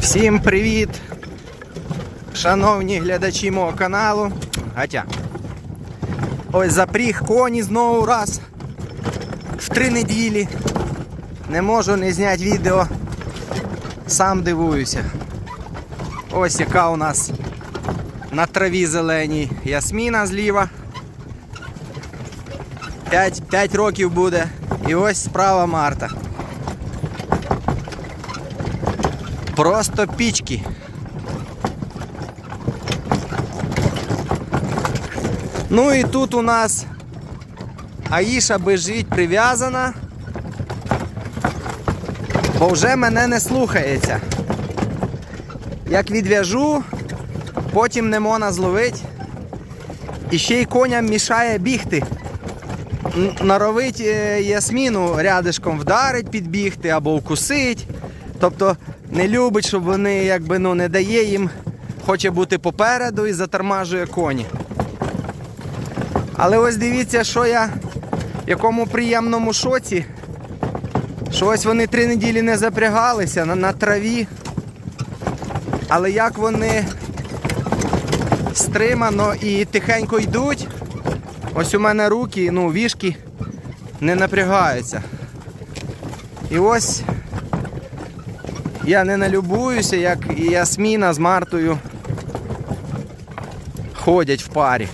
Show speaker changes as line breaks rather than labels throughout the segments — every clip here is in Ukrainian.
Всім привіт, шановні глядачі мого каналу. Гатя. Ось запріг коні знову раз в три неділі. Не можу не зняти відео. Сам дивуюся. Ось яка у нас на траві зеленій ясміна зліва. 5, 5 років буде. І ось справа Марта. Просто пічки. Ну і тут у нас Аїша бежить прив'язана, бо вже мене не слухається. Як відв'яжу, потім не можна зловить. І ще й коням мішає бігти. Н- Норовить е, ясміну рядишком вдарить, підбігти або вкусить. Тобто не любить, щоб вони якби ну не дає їм, хоче бути попереду і затормажує коні. Але ось дивіться, що я в якому приємному шоці. Що ось вони три неділі не запрягалися на, на траві. Але як вони стримано і тихенько йдуть. Ось у мене руки, ну, вішки не напрягаються. І ось я не налюбуюся, як і Ясміна з Мартою ходять в парі.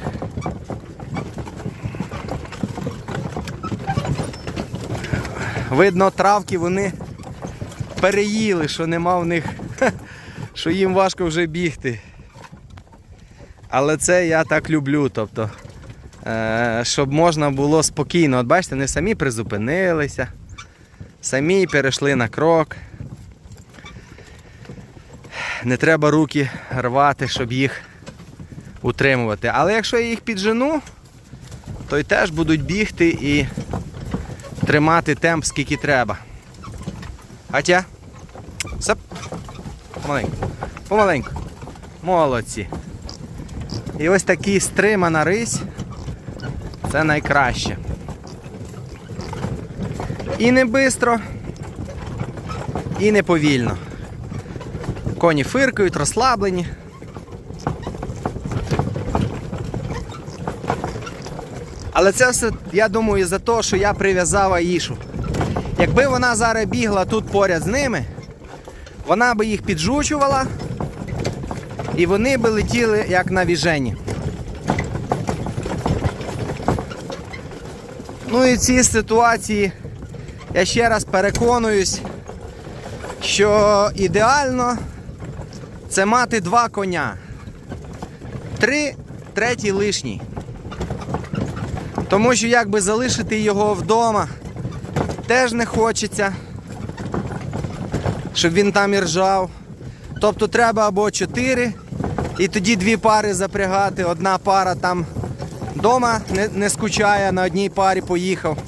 Видно, травки вони переїли, що нема в них, що їм важко вже бігти. Але це я так люблю. Тобто, е, щоб можна було спокійно. От бачите, вони самі призупинилися, самі перейшли на крок. Не треба руки рвати, щоб їх утримувати. Але якщо я їх піджену, то й теж будуть бігти і тримати темп скільки треба. Хотя. Сап. Помаленьку. Помаленьку. Молодці. І ось такий стримана рись. Це найкраще. І не бистро, і не повільно. Коні фиркають, розслаблені. Але це все, я думаю, за те, що я прив'язав Аїшу. Якби вона зараз бігла тут поряд з ними, вона би їх піджучувала і вони би летіли як на віжені. Ну і в цій ситуації я ще раз переконуюсь, що ідеально це мати два коня. Три, третій лишній. Тому що якби залишити його вдома теж не хочеться, щоб він там і ржав. Тобто треба або чотири, і тоді дві пари запрягати. Одна пара там вдома не, не скучає, на одній парі поїхав.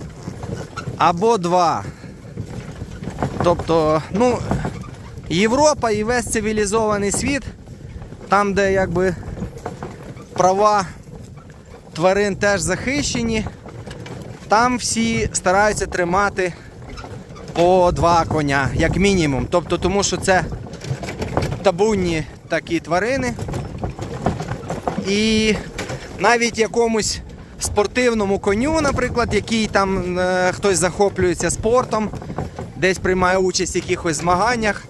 Або два. Тобто, ну, Європа і весь цивілізований світ, там, де якби права тварин теж захищені, там всі стараються тримати по два коня, як мінімум. Тобто, тому що це табунні такі тварини. І навіть якомусь спортивному коню, наприклад, який там е, хтось захоплюється спортом, десь приймає участь в якихось змаганнях,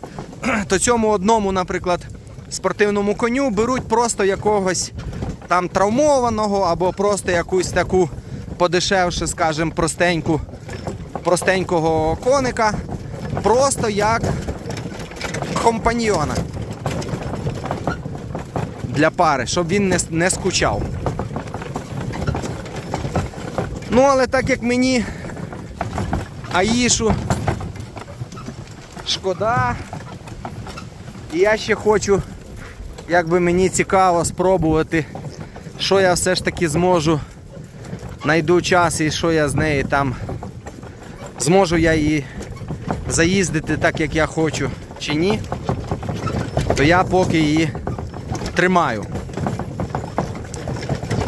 то цьому одному, наприклад, спортивному коню беруть просто якогось там травмованого або просто якусь таку подешевше, скажімо, простеньку, простенького коника, просто як компаньйона для пари, щоб він не, не скучав. Ну, але так як мені Аїшу шкода, і я ще хочу, як би мені цікаво спробувати, що я все ж таки зможу, знайду час і що я з неї там зможу я її заїздити так, як я хочу, чи ні, то я поки її тримаю.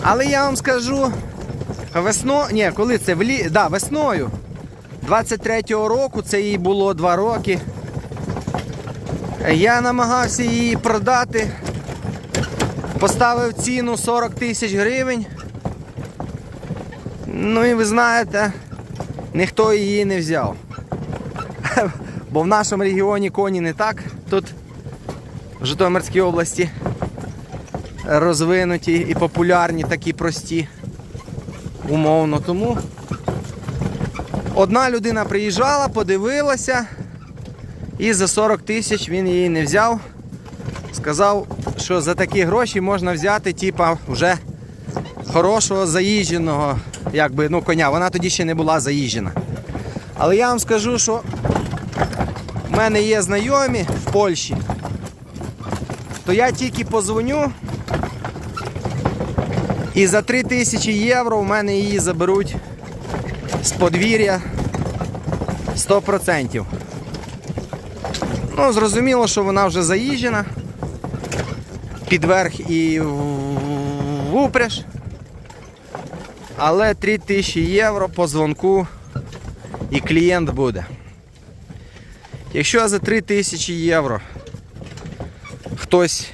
Але я вам скажу, весно, ні, коли це влі... да, весною 23-го року, це їй було 2 роки. Я намагався її продати. Поставив ціну 40 тисяч гривень. Ну і ви знаєте, ніхто її не взяв. Бо в нашому регіоні коні не так. Тут в Житомирській області розвинуті і популярні, такі прості. Умовно. Тому одна людина приїжджала, подивилася, і за 40 тисяч він її не взяв. Сказав, що за такі гроші можна взяти, типа, вже хорошого заїждженого, якби, ну, коня. Вона тоді ще не була заїжджена. Але я вам скажу, що в мене є знайомі в Польщі, то я тільки позвоню і за 3 тисячі євро в мене її заберуть з подвір'я 100%. Ну, зрозуміло, що вона вже заїжджена. Під верх і в упряж. Але 3 тисячі євро по дзвонку і клієнт буде. Якщо за 3 тисячі євро хтось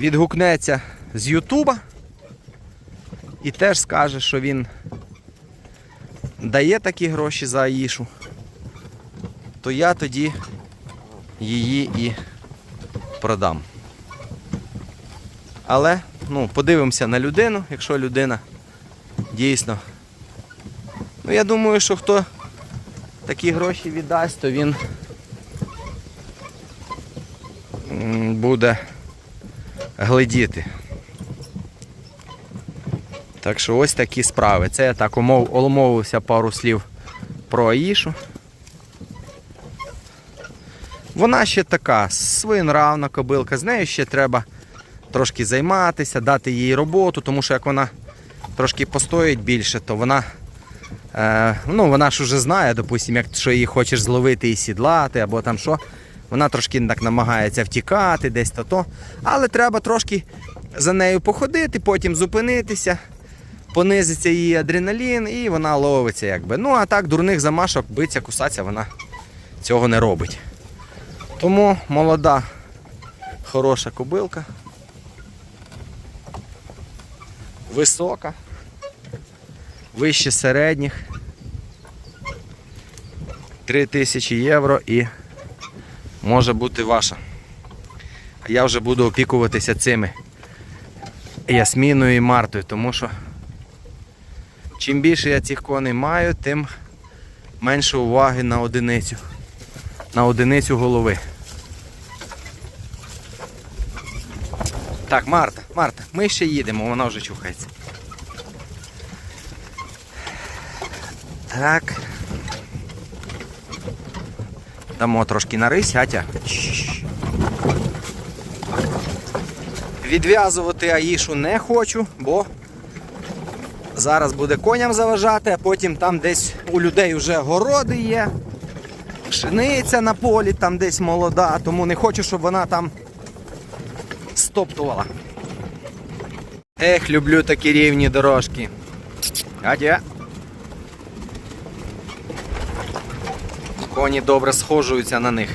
відгукнеться з Ютуба і теж скаже, що він дає такі гроші за Аїшу, то я тоді її і продам. Але ну, подивимося на людину, якщо людина дійсно. Ну, я думаю, що хто такі гроші віддасть, то він буде глядіти. Так що ось такі справи. Це я так умов, умовився пару слів про Аїшу. Вона ще така своєнравна кобилка, з нею ще треба трошки займатися, дати їй роботу, тому що як вона трошки постоїть більше, то вона е, ну, вона ж уже знає, допустим, як що її хочеш зловити і сідлати, або там що. Вона трошки так намагається втікати, десь то то. Але треба трошки за нею походити, потім зупинитися, понизиться її адреналін і вона ловиться якби. Ну а так дурних замашок биться, кусатися вона цього не робить. Тому молода, хороша кобилка. Висока, вище середніх. 3000 євро і може бути ваша. А я вже буду опікуватися цими Ясміною і Мартою, тому що чим більше я цих коней маю, тим менше уваги на одиницю. На одиницю голови. Так, Марта, Марта, ми ще їдемо, вона вже чухається. Так. Дамо трошки на рись, Атя. Відв'язувати Аїшу не хочу, бо зараз буде коням заважати, а потім там десь у людей вже городи є, пшениця на полі, там десь молода, тому не хочу, щоб вона там стоптувала. Ех, люблю такі рівні дорожки. Гадя. Коні добре схожуються на них.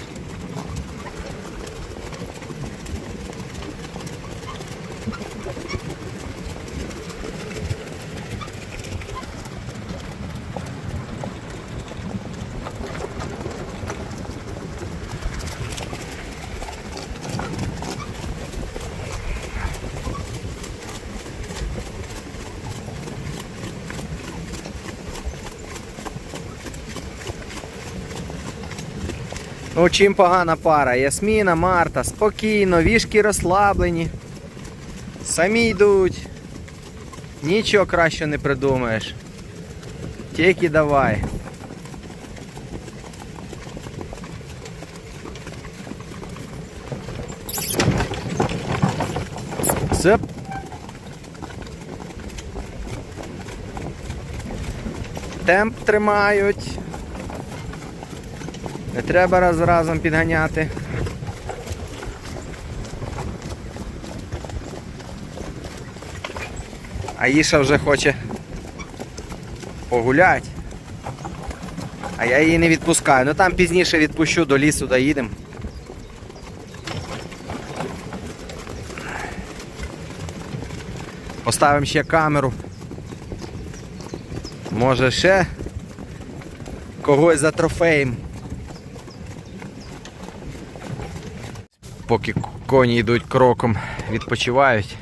Ну чим погана пара? Ясміна, Марта, спокійно, вішки розслаблені. Самі йдуть. Нічого краще не придумаєш. Тільки давай. Сип. Темп тримають. Не треба раз разом підганяти. А Іша вже хоче погуляти. А я її не відпускаю. Ну там пізніше відпущу до лісу, доїдемо. Поставимо ще камеру. Може ще когось за трофеєм. Поки коні йдуть кроком, відпочивають.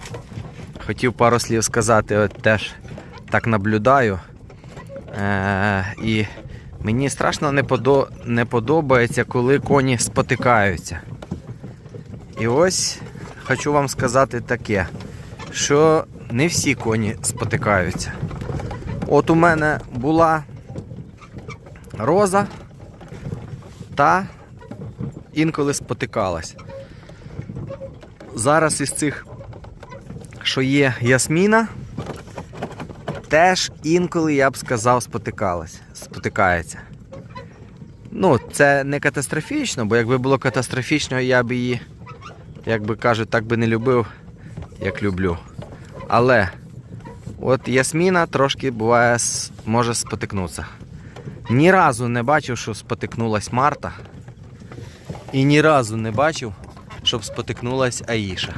Хотів пару слів сказати, от теж так наблюдаю. Е- і мені страшно не, подо- не подобається, коли коні спотикаються. І ось хочу вам сказати таке, що не всі коні спотикаються. От у мене була роза та інколи спотикалась. Зараз із цих, що є ясміна, теж інколи, я б сказав, спотикалась, спотикається. Ну, це не катастрофічно, бо якби було катастрофічно, я б її, як би кажуть, так би не любив, як люблю. Але от ясміна трошки буває може спотикнутися. Ні разу не бачив, що спотикнулась Марта. І ні разу не бачив, щоб спотикнулась Аїша.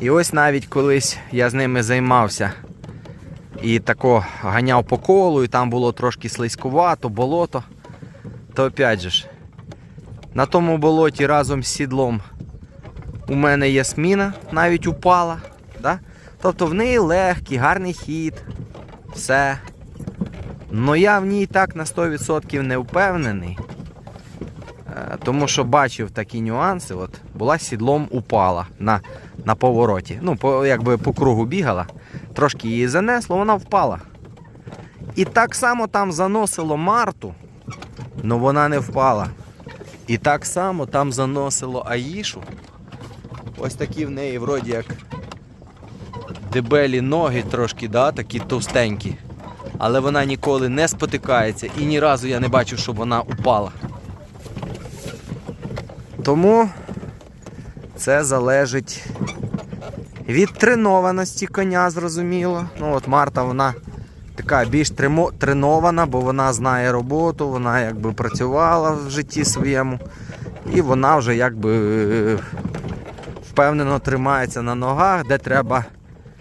І ось навіть колись я з ними займався і тако ганяв по колу, і там було трошки слизькувато, болото, то опять же ж, на тому болоті разом з сідлом у мене ясміна навіть упала. Да? Тобто в неї легкий, гарний хід, все. Но я в ній так на 100% не впевнений. Е, Тому що бачив такі нюанси. От, була сідлом упала на, на повороті. Ну, по, якби по кругу бігала, трошки її занесло, вона впала. І так само там заносило Марту, але вона не впала. І так само там заносило Аїшу. Ось такі в неї вроді як дебелі ноги трошки, да, такі товстенькі. Але вона ніколи не спотикається і ні разу я не бачив, щоб вона упала. Тому це залежить від тренованості коня, зрозуміло. Ну от Марта вона така більш тренована, бо вона знає роботу, вона якби працювала в житті своєму. І вона вже якби е, впевнено тримається на ногах, де треба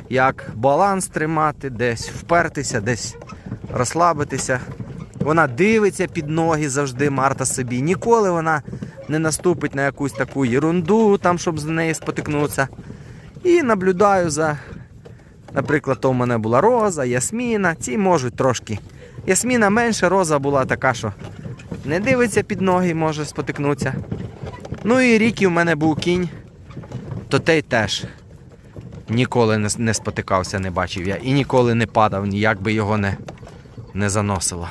як баланс тримати, десь впертися, десь розслабитися. Вона дивиться під ноги завжди, Марта собі. Ніколи вона не наступить на якусь таку ерунду, там, щоб з неї спотикнутися. І наблюдаю за, наприклад, то в мене була роза, ясміна. Ці можуть трошки. Ясміна менше, роза була така, що не дивиться під ноги, може спотикнутися. Ну і рік і в мене був кінь, то той теж. Ніколи не спотикався, не бачив я. І ніколи не падав, ніяк би його не, не заносило.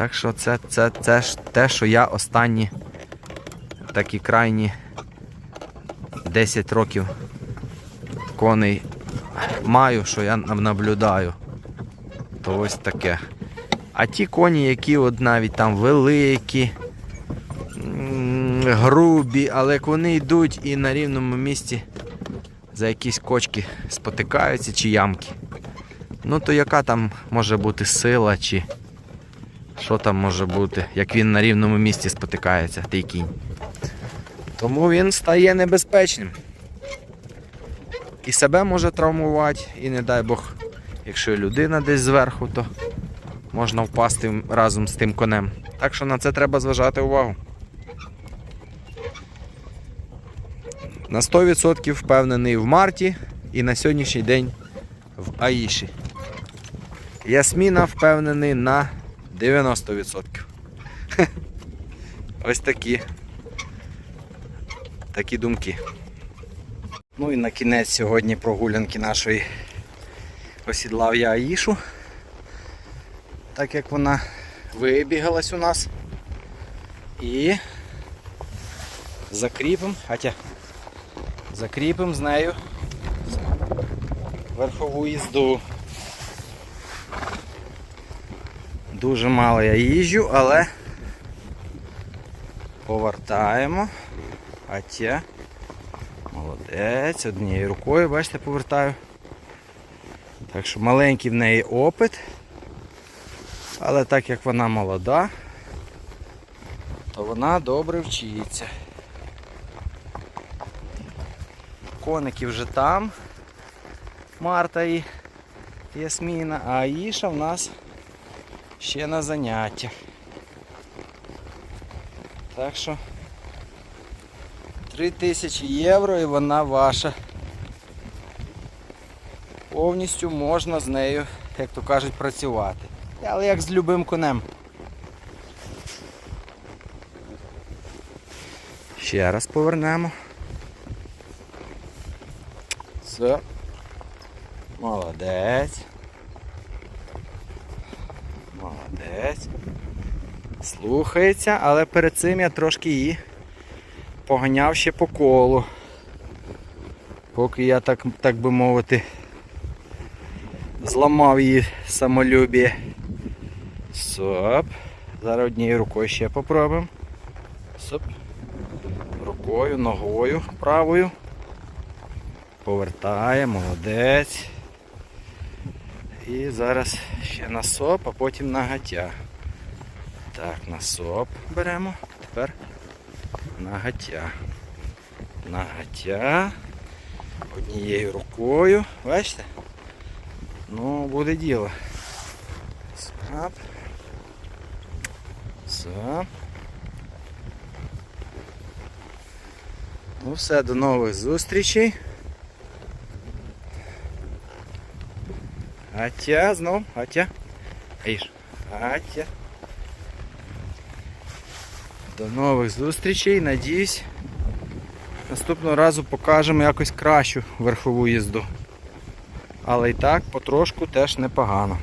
Так що це, це, це ж те, що я останні такі крайні 10 років коней маю, що я наблюдаю. То ось таке. А ті коні, які от навіть там великі, грубі, але як вони йдуть і на рівному місці за якісь кочки спотикаються чи ямки. Ну то яка там може бути сила чи що там може бути, як він на рівному місці спотикається, той кінь. Тому він стає небезпечним. І себе може травмувати, і не дай Бог, якщо людина десь зверху, то можна впасти разом з тим конем. Так що на це треба зважати увагу. На 100% впевнений в Марті і на сьогоднішній день в Аїші. Ясміна впевнений на 90%. Ось такі. Такі думки. Ну і на кінець сьогодні прогулянки нашої осідлав я Аїшу. Так як вона вибігалась у нас. І закріпимо, хоча закріпимо з нею верхову їзду. Дуже мало я їжджу, але повертаємо. Атя. Молодець, однією рукою, бачите, повертаю. Так що маленький в неї опит. Але так як вона молода, то вона добре вчиться. Коники вже там. Марта і Ясміна, а Іша в нас ще на заняттях. Так що 3000 євро і вона ваша. Повністю можна з нею, як то кажуть, працювати. Але як з любим конем. Ще раз повернемо. Все. Молодець. Слухається, але перед цим я трошки її поганяв ще по колу. Поки я так, так би мовити, зламав її самолюбі. Соп. Зараз однією рукою ще попробуємо. Соп. Рукою, ногою правою. Повертає, молодець. І зараз ще на соп, а потім на гаття. Так, на соп беремо. Тепер на гаття. На гаття. Однією рукою. Бачите? Ну, буде діло. Сап. Сап. Ну все, до нових зустрічей. Гаття знов, гаття. Аїш. Гаття. До нових зустрічей. Надіюсь, наступного разу покажемо якось кращу верхову їзду. Але і так потрошку теж непогано.